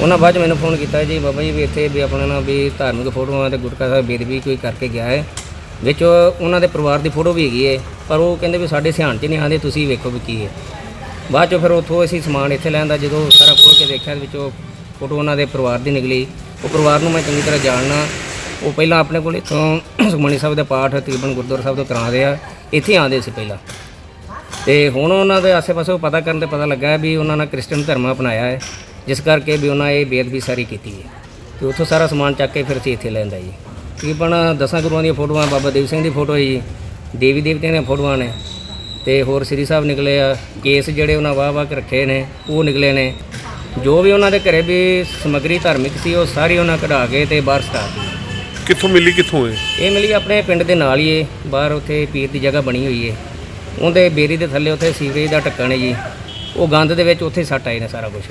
ਉਹਨਾਂ ਬਾਅਦ 'ਚ ਮੈਨੂੰ ਫੋਨ ਕੀਤਾ ਜੀ, ਬਾਬਾ ਜੀ ਵੀ ਇੱਥੇ ਵੀ ਆਪਣਾ ਨਾ ਵੀ ਧਾਰਮਿਕ ਫੋਟੋਆਂ ਤੇ ਗੁਟਕਾ ਸਾਹਿਬ ਬੇਦਬੀ ਕੋਈ ਕਰਕੇ ਗਿਆ ਹੈ। ਵਿੱਚ ਉਹਨਾਂ ਦੇ ਪਰਿਵਾਰ ਦੀ ਫੋਟੋ ਵੀ ਹੈਗੀ ਹੈ, ਪਰ ਉਹ ਕਹਿੰਦੇ ਵੀ ਸਾਡੇ ਸਿਆਣ 'ਚ ਨਹੀਂ ਆਉਂਦੇ, ਤੁਸੀਂ ਵੇਖੋ ਵੀ ਕੀ ਹੈ। ਬਾਅਦ 'ਚੋਂ ਫਿਰ ਉੱਥੋਂ ਅਸੀਂ ਸਮਾਨ ਇੱਥੇ ਲੈਂਦਾ ਜਦੋਂ ਸਾਰਾ ਖੋਲ ਕੇ ਦੇਖਿਆ, ਵਿੱਚੋਂ ਫੋਟੋ ਉਹਨਾਂ ਦੇ ਪਰਿਵਾਰ ਦੀ ਨਿਕਲੀ। ਉਹ ਪਰਿਵਾਰ ਨੂੰ ਮੈਂ ਚੰਗੀ ਤਰ੍ਹਾਂ ਜਾਣਨਾ। ਉਹ ਪਹਿਲਾਂ ਆਪਣੇ ਕੋਲ ਇੱਥੋਂ ਸੁਖਮਨੀ ਸਾਹਿਬ ਦੇ ਪਾਠ ਤਕਰੀਬਨ ਗੁਰਦੁਆਰਾ ਸਾਹਿਬ ਤੋਂ ਕਰਾਉਂਦੇ ਆ। ਇੱਥੇ ਆਉਂਦੇ ਸੀ ਪਹਿਲਾਂ। ਤੇ ਹੁਣ ਉਹਨਾਂ ਦੇ ਆਸੇ-ਪਾਸੇ ਪਤਾ ਕਰਨ ਤੇ ਪਤਾ ਲੱਗਾ ਵੀ ਉਹਨਾਂ ਨੇ ਕ੍ਰਿਸਚਨ ਧਰਮ ਅਪਣਾਇਆ ਹੈ। ਜਿਸ ਕਰਕੇ ਵੀ ਉਹਨਾਂ ਇਹ ਬੇਅਦਬੀ ਸਾਰੀ ਕੀਤੀ ਹੈ। ਤੇ ਉੱਥੋਂ ਸਾਰਾ ਸਮਾਨ ਚੱਕ ਕੇ ਫਿਰ ਅਸੀਂ ਇੱਥੇ ਲੈਂਦਾ ਜੀ। ਤਕਰੀਬਨ ਦਸਾਂ ਗੁਰੂਆਂ ਦੀਆਂ ਫੋਟੋਆਂ ਬਾਬਾ ਦੇਵ ਸਿੰਘ ਦੀ ਫੋਟੋ ਹੈ ਜੀ ਦੇਵੀ ਦੇਵਤਿਆਂ ਦੀਆਂ ਫੋਟੋਆਂ ਨੇ। ਤੇ ਹੋਰ ਸ੍ਰੀ ਸਾਹਿਬ ਨਿਕਲੇ ਆ ਕੇਸ ਜਿਹੜੇ ਉਹਨਾਂ ਵਾਹ ਵਾਹ ਕੇ ਰੱਖੇ ਨੇ ਉਹ ਨਿਕਲੇ ਨੇ। ਜੋ ਵੀ ਉਹਨਾਂ ਦੇ ਘਰੇ ਵੀ ਸਮੱਗਰੀ ਧਾਰਮਿਕ ਸੀ ਉਹ ਸਾਰੀ ਉਹਨਾਂ ਕਢਾ ਕੇ ਤੇ ਬਾਹਰ ਸਟਾ ਦਿੱਤੀ। ਕਿੱਥੋਂ ਮਿਲੀ ਕਿੱਥੋਂ ਹੈ ਇਹ ਮਿਲੀ ਆਪਣੇ ਪਿੰਡ ਦੇ ਨਾਲ ਹੀ ਏ ਬਾਹਰ ਉੱਥੇ ਪੀਰ ਦੀ ਜਗ੍ਹਾ ਬਣੀ ਹੋਈ ਏ। ਉਹਦੇ ਬੇਰੀ ਦੇ ਥੱਲੇ ਉੱਥੇ ਸੀਵਰੇਜ ਦਾ ਢੱਕਣ ਹੈ ਜੀ। ਉਹ ਗੰਦ ਦੇ ਵਿੱਚ ਉੱਥੇ ਸੱਟ ਆਏ ਨੇ ਸਾਰਾ ਕੁਝ